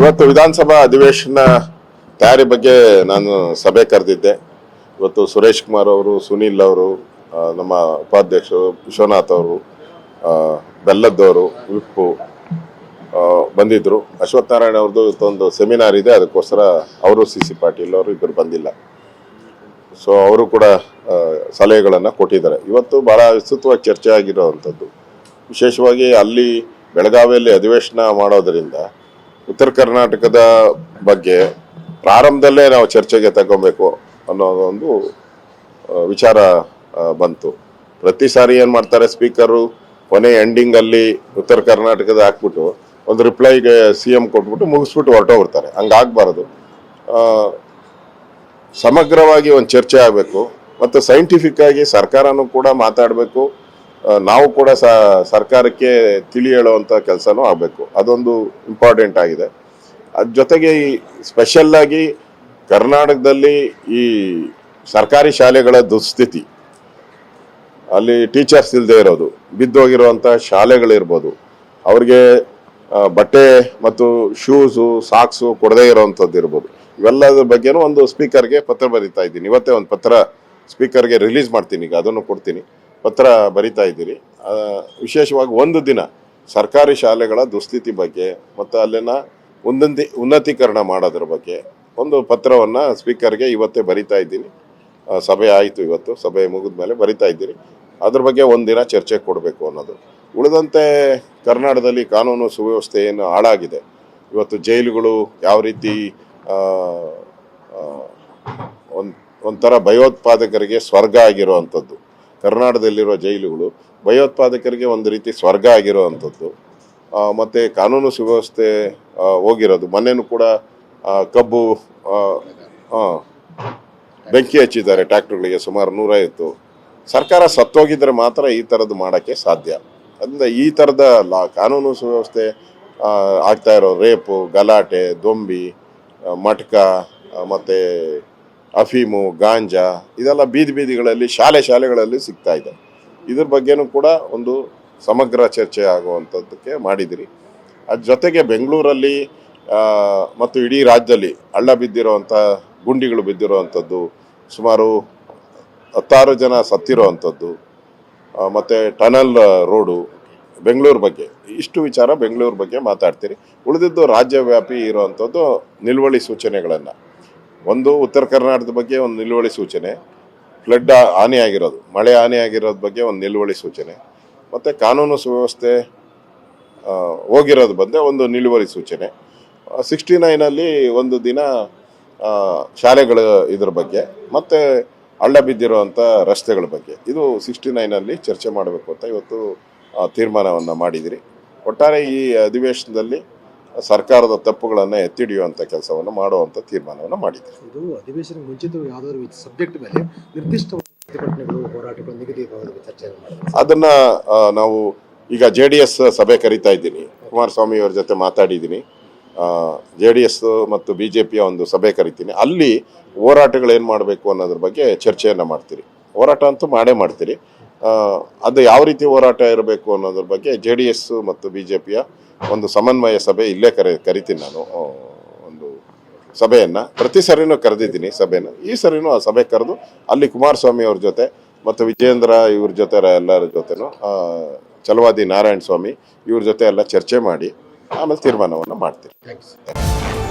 ಇವತ್ತು ವಿಧಾನಸಭಾ ಅಧಿವೇಶನ ತಯಾರಿ ಬಗ್ಗೆ ನಾನು ಸಭೆ ಕರೆದಿದ್ದೆ. ಇವತ್ತು ಸುರೇಶ್ ಕುಮಾರ್ ಅವರು, ಸುನೀಲ್ ಅವರು ನಮ್ಮ ಉಪಾಧ್ಯಕ್ಷರು ವಿಶ್ವನಾಥ್ ಅವರು ಬೆಲ್ಲದ್ದವರು ವಿಪ್ಪು ಬಂದಿದ್ದರು ಬಂದಿದ್ರು. ಅಶ್ವಥ್ ನಾರಾಯಣ ಅವ್ರದ್ದು ಇವತ್ತೊಂದು ಸೆಮಿನಾರ್ ಇದೆ. ಅದಕ್ಕೋಸ್ಕರ ಅವರು ಸಿ ಸಿ ಪಾಟೀಲ್ ಅವರು ಇಬ್ಬರು ಬಂದಿಲ್ಲ. ಸೊ ಅವರು ಕೂಡ ಸಲಹೆಗಳನ್ನು ಕೊಟ್ಟಿದ್ದಾರೆ. ಇವತ್ತು ಭಾಳ ವಿಸ್ತೃತವಾಗಿ ಚರ್ಚೆ ಆಗಿರೋವಂಥದ್ದು ವಿಶೇಷವಾಗಿ ಅಲ್ಲಿ ಬೆಳಗಾವಿಯಲ್ಲಿ ಅಧಿವೇಶನ ಮಾಡೋದರಿಂದ ಉತ್ತರ ಕರ್ನಾಟಕದ ಬಗ್ಗೆ ಪ್ರಾರಂಭದಲ್ಲೇ ನಾವು ಚರ್ಚೆಗೆ ತಗೊಬೇಕು ಅನ್ನೋದೊಂದು ವಿಚಾರ ಬಂತು. ಪ್ರತಿ ಸಾರಿ ಏನು ಮಾಡ್ತಾರೆ ಸ್ಪೀಕರು, ಕೊನೆ ಎಂಡಿಂಗಲ್ಲಿ ಉತ್ತರ ಕರ್ನಾಟಕದ ಹಾಕ್ಬಿಟ್ಟು ಒಂದು ರಿಪ್ಲೈಗೆ ಸಿ ಎಂ ಕೊಟ್ಬಿಟ್ಟು ಮುಗಿಸ್ಬಿಟ್ಟು ಹೊರಟೋಗ್ಬಿಡ್ತಾರೆ. ಹಂಗಾಗಬಾರ್ದು. ಸಮಗ್ರವಾಗಿ ಒಂದು ಚರ್ಚೆ ಆಗಬೇಕು, ಮತ್ತು ಸೈಂಟಿಫಿಕ್ ಆಗಿ ಸರ್ಕಾರನೂ ಕೂಡ ಮಾತಾಡಬೇಕು ನಾವು ಕೂಡ ಸರ್ಕಾರಕ್ಕೆ ತಿಳಿ ಹೇಳುವಂಥ ಕೆಲಸನೂ ಆಗಬೇಕು. ಅದೊಂದು ಇಂಪಾರ್ಟೆಂಟ್ ಆಗಿದೆ. ಅದ್ರ ಜೊತೆಗೆ ಈ ಸ್ಪೆಷಲ್ಲಾಗಿ ಕರ್ನಾಟಕದಲ್ಲಿ ಈ ಸರ್ಕಾರಿ ಶಾಲೆಗಳ ದುಸ್ಥಿತಿ. ಅಲ್ಲಿ ಟೀಚರ್ಸ್ ಇಲ್ಲದೆ ಇರೋದು ಬಿದ್ದೋಗಿರುವಂಥ ಶಾಲೆಗಳಿರ್ಬೋದು. ಅವ್ರಿಗೆ ಬಟ್ಟೆ ಮತ್ತು ಶೂಸು ಸಾಕ್ಸು ಕೊಡದೇ ಇರೋವಂಥದ್ದು ಇರ್ಬೋದು. ಇವೆಲ್ಲದ್ರ ಬಗ್ಗೆನೂ ಒಂದು ಸ್ಪೀಕರ್ಗೆ ಪತ್ರ ಬರೀತಾ ಇದ್ದೀನಿ. ಇವತ್ತೇ ಒಂದು ಪತ್ರ ಸ್ಪೀಕರ್ಗೆ ರಿಲೀಸ್ ಮಾಡ್ತೀನಿ, ಈಗ ಅದನ್ನು ಕೊಡ್ತೀನಿ. ಪತ್ರ ಬರಿತಾ ಇದ್ದೀರಿ. ವಿಶೇಷವಾಗಿ ಒಂದು ದಿನ ಸರ್ಕಾರಿ ಶಾಲೆಗಳ ದುಸ್ಥಿತಿ ಬಗ್ಗೆ ಮತ್ತು ಅಲ್ಲಿನ ಉನ್ನತಿ, ಉನ್ನತೀಕರಣ ಮಾಡೋದ್ರ ಬಗ್ಗೆ ಒಂದು ಪತ್ರವನ್ನು ಸ್ಪೀಕರ್ಗೆ ಇವತ್ತೇ ಬರಿತಾ ಇದ್ದೀನಿ. ಸಭೆ ಆಯಿತು ಇವತ್ತು, ಸಭೆ ಮುಗಿದ ಮೇಲೆ ಬರಿತಾ ಇದ್ದೀರಿ. ಅದ್ರ ಬಗ್ಗೆ ಒಂದಿನ ಚರ್ಚೆ ಕೊಡಬೇಕು ಅನ್ನೋದು. ಉಳಿದಂತೆ ಕರ್ನಾಟಕದಲ್ಲಿ ಕಾನೂನು ಸುವ್ಯವಸ್ಥೆ ಏನು ಹಾಳಾಗಿದೆ. ಇವತ್ತು ಜೈಲುಗಳು ಯಾವ ರೀತಿ ಒಂದು, ಒಂಥರ ಭಯೋತ್ಪಾದಕರಿಗೆ ಸ್ವರ್ಗ ಆಗಿರುವಂಥದ್ದು ಕರ್ನಾಟಕದಲ್ಲಿರೋ ಜೈಲುಗಳು ಭಯೋತ್ಪಾದಕರಿಗೆ ಒಂದು ರೀತಿ ಸ್ವರ್ಗ ಆಗಿರುವಂಥದ್ದು. ಮತ್ತು ಕಾನೂನು ಸುವ್ಯವಸ್ಥೆ ಹೋಗಿರೋದು. ಮನೆಯೂ ಕೂಡ ಕಬ್ಬು ಬೆಂಕಿ ಹಚ್ಚಿದ್ದಾರೆ ಟ್ರ್ಯಾಕ್ಟರ್ಗಳಿಗೆ ಸುಮಾರು ನೂರೈವತ್ತು. ಸರ್ಕಾರ ಸತ್ತೋಗಿದ್ರೆ ಮಾತ್ರ ಈ ಥರದ್ದು ಮಾಡೋಕ್ಕೆ ಸಾಧ್ಯ. ಅದರಿಂದ ಈ ಥರದ ಲಾ, ಕಾನೂನು ಸುವ್ಯವಸ್ಥೆ ಆಗ್ತಾ ಇರೋ ರೇಪು, ಗಲಾಟೆ, ದೊಂಬಿ ಮಟ್ಕ ಮತ್ತೆ ಅಫೀಮು, ಗಾಂಜಾ ಇದೆಲ್ಲ ಬೀದಿ ಬೀದಿಗಳಲ್ಲಿ, ಶಾಲೆ ಶಾಲೆಗಳಲ್ಲಿ ಸಿಗ್ತಾ ಇದೆ. ಇದ್ರ ಬಗ್ಗೆನೂ ಕೂಡ ಒಂದು ಸಮಗ್ರ ಚರ್ಚೆ ಆಗುವಂಥದ್ದಕ್ಕೆ ಮಾಡಿದಿರಿ. ಅದ್ರ ಜೊತೆಗೆ ಬೆಂಗಳೂರಲ್ಲಿ ಮತ್ತು ಇಡೀ ರಾಜ್ಯದಲ್ಲಿ ಹಳ್ಳ ಬಿದ್ದಿರೋವಂಥ ಗುಂಡಿಗಳು ಬಿದ್ದಿರುವಂಥದ್ದು ಸುಮಾರು ಹತ್ತಾರು ಜನ ಸತ್ತಿರೋವಂಥದ್ದು ಮತ್ತೆ ಟನಲ್ ರೋಡು ಬೆಂಗಳೂರು ಬಗ್ಗೆ. ಇಷ್ಟು ವಿಚಾರ ಬೆಂಗಳೂರು ಬಗ್ಗೆ ಮಾತಾಡ್ತೀರಿ. ಉಳಿದಿದ್ದು ರಾಜ್ಯವ್ಯಾಪಿ ಇರುವಂಥದ್ದು ನಿಲುವಳಿ ಸೂಚನೆಗಳನ್ನು. ಒಂದು ಉತ್ತರ ಕರ್ನಾಟಕದ ಬಗ್ಗೆ ಒಂದು ನಿಲುವಳಿ ಸೂಚನೆ ಫ್ಲಡ್ ಹಾನಿಯಾಗಿರೋದು, ಮಳೆ ಹಾನಿಯಾಗಿರೋದ್ರ ಬಗ್ಗೆ ಒಂದು ನಿಲುವಳಿ ಸೂಚನೆ, ಮತ್ತು ಕಾನೂನು ಸುವ್ಯವಸ್ಥೆ ಹೋಗಿರೋದು ಬಂದೆ ಒಂದು ನಿಲುವಳಿ ಸೂಚನೆ. ಸಿಕ್ಸ್ಟಿ ನೈನಲ್ಲಿ ಒಂದು ದಿನ ಶಾಲೆಗಳ ಇದ್ರ ಬಗ್ಗೆ, ಮತ್ತು ಹಳ್ಳ ಬಿದ್ದಿರುವಂಥ ರಸ್ತೆಗಳ ಬಗ್ಗೆ. ಇದು ಸಿಕ್ಸ್ಟಿ ನೈನಲ್ಲಿ ಚರ್ಚೆ ಮಾಡಬೇಕು ಅಂತ ಇವತ್ತು ತೀರ್ಮಾನವನ್ನು ಮಾಡಿದಿರಿ. ಒಟ್ಟಾರೆ ಈ ಅಧಿವೇಶನದಲ್ಲಿ ಸರ್ಕಾರದ ತಪ್ಪುಗಳನ್ನು ಎತ್ತಿಡಿಯುವಂಥ ಕೆಲಸವನ್ನು ಮಾಡುವಂಥ ತೀರ್ಮಾನವನ್ನು ಮಾಡಿದ್ದಾರೆ ಇದು ಅಧಿವೇಶನಕ್ಕೆ ಮುಂಚಿತವಾಗಿ ಯಾವುದಾದ್ರು ಸಬ್ಜೆಕ್ಟ್ ಮೇಲೆ ಪ್ರತಿಭಟನೆಗಳು ಹೋರಾಟಗಳು ಮಾಡಿದ್ರು. ಅದನ್ನ ನಾವು ಈಗ ಜೆ ಡಿ ಎಸ್ ಸಭೆ ಕರಿತಾ ಇದ್ದೀನಿ. ಕುಮಾರಸ್ವಾಮಿ ಅವರ ಜೊತೆ ಮಾತಾಡಿದ್ದೀನಿ. ಜೆ ಡಿ ಎಸ್ ಮತ್ತು ಬಿ ಜೆ ಪಿಯ ಒಂದು ಸಭೆ ಕರಿತೀನಿ. ಅಲ್ಲಿ ಹೋರಾಟಗಳು ಏನು ಮಾಡಬೇಕು ಅನ್ನೋದ್ರ ಬಗ್ಗೆ ಚರ್ಚೆಯನ್ನು ಮಾಡ್ತೀರಿ. ಹೋರಾಟ ಅಂತೂ ಮಾಡೇ ಮಾಡ್ತೀರಿ. ಅದು ಯಾವ ರೀತಿ ಹೋರಾಟ ಇರಬೇಕು ಅನ್ನೋದ್ರ ಬಗ್ಗೆ ಜೆ ಡಿ ಎಸ್ ಮತ್ತು ಬಿ ಜೆ ಪಿಯ ಒಂದು ಸಮನ್ವಯ ಸಭೆ ಇಲ್ಲೇ ಕರೆ, ಕರಿತೀನಿ ನಾನು. ಒಂದು ಸಭೆಯನ್ನು. ಪ್ರತಿ ಸರಿನೂ ಕರೆದಿದ್ದೀನಿ ಸಭೆನ. ಈ ಸರಿನೂ ಆ ಸಭೆ ಕರೆದು ಅಲ್ಲಿ ಕುಮಾರಸ್ವಾಮಿ ಅವ್ರ ಜೊತೆ ಮತ್ತು ವಿಜೇಂದ್ರ ಇವ್ರ ಜೊತೆ ಎಲ್ಲರ ಜೊತೆನೂ ಚಲವಾದಿ ನಾರಾಯಣ ಸ್ವಾಮಿ ಇವ್ರ ಜೊತೆ ಎಲ್ಲ ಚರ್ಚೆ ಮಾಡಿ ಆಮೇಲೆ ತೀರ್ಮಾನವನ್ನು ಮಾಡ್ತೀನಿ.